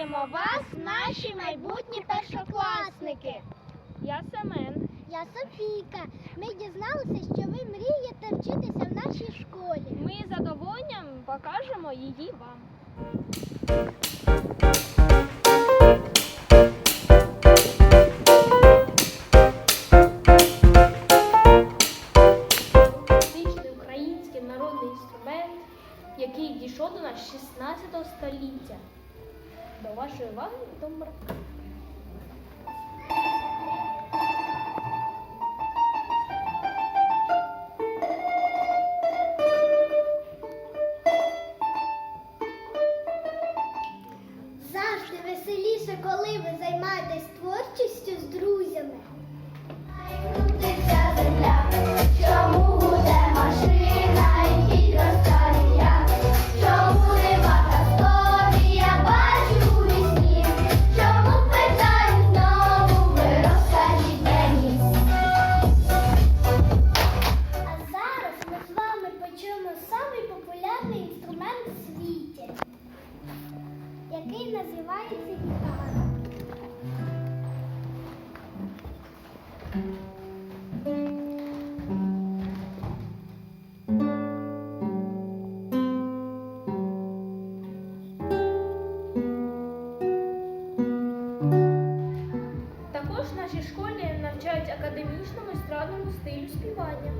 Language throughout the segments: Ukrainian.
Вітаємо вас, наші майбутні першокласники. Я Семен. Я Софійка. Ми дізналися, що ви мрієте вчитися в нашій школі. Ми з задоволенням покажемо її вам. До вашої уваги номер. Завжди веселіше, коли ви займаєтесь творчістю з друзями. називається гітара. Також в нашій школі навчають академічному естрадному стилю співання.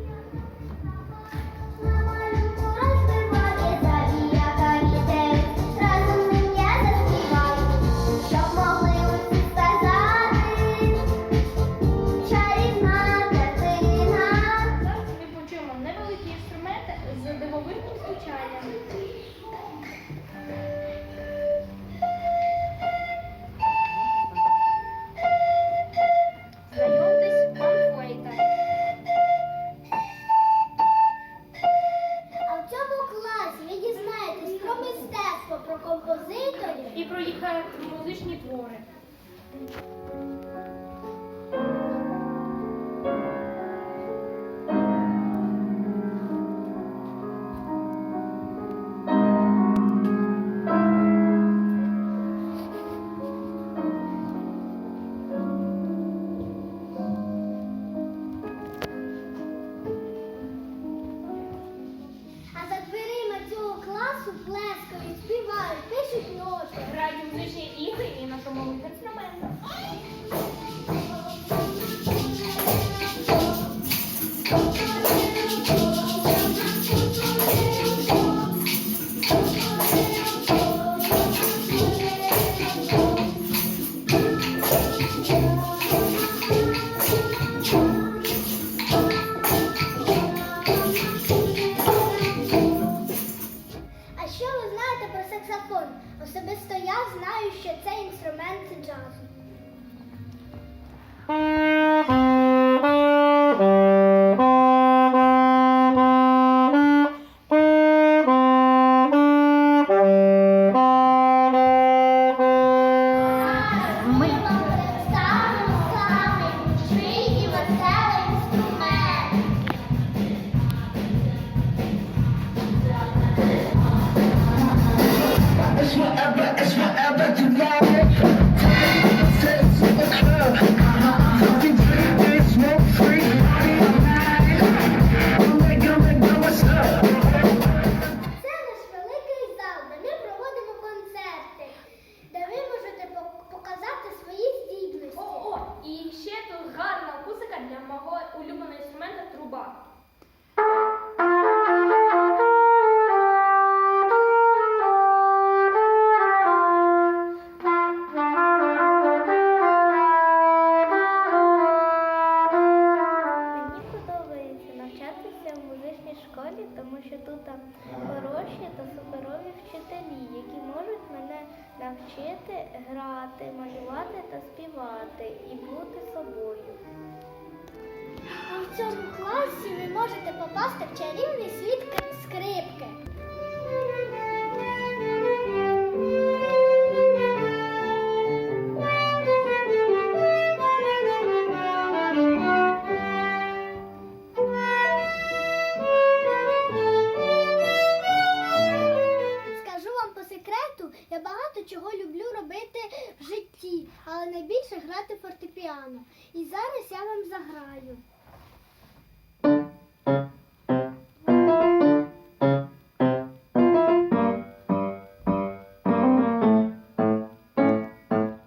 музичні твори. 하나씩 думати і бути собою. А в цьому класі ви можете попасти в чарівний світ скрипки. Фортепіано. І зараз я вам заграю.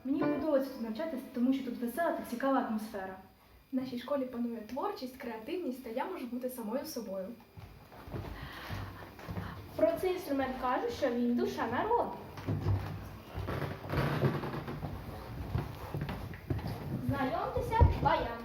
Мені подобається тут навчатися, тому що тут весела та цікава атмосфера. В нашій школі панує творчість, креативність, та я можу бути самою собою. Про цей інструмент кажуть, що він душа народу. Знайомтеся, баян.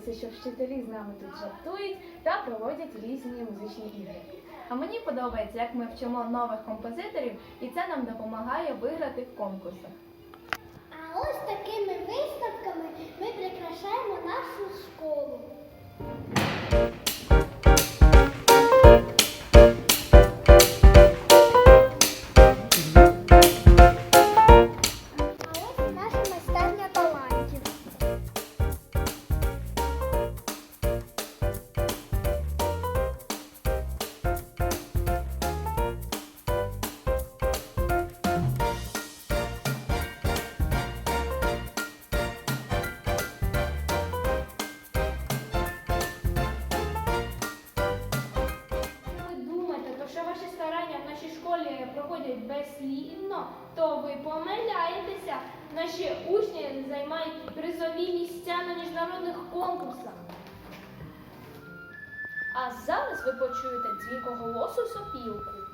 Подобається, що вчителі з нами тут жартують та проводять різні музичні ігри. А мені подобається, як ми вчимо нових композиторів, і це нам допомагає виграти в конкурсах. А ось такими виставками ми прикрашаємо нашу школу. Школі проходять безслідно, то ви помиляєтеся. Наші учні займають призові місця на міжнародних конкурсах. А зараз ви почуєте дзвінкоголосу сопілку.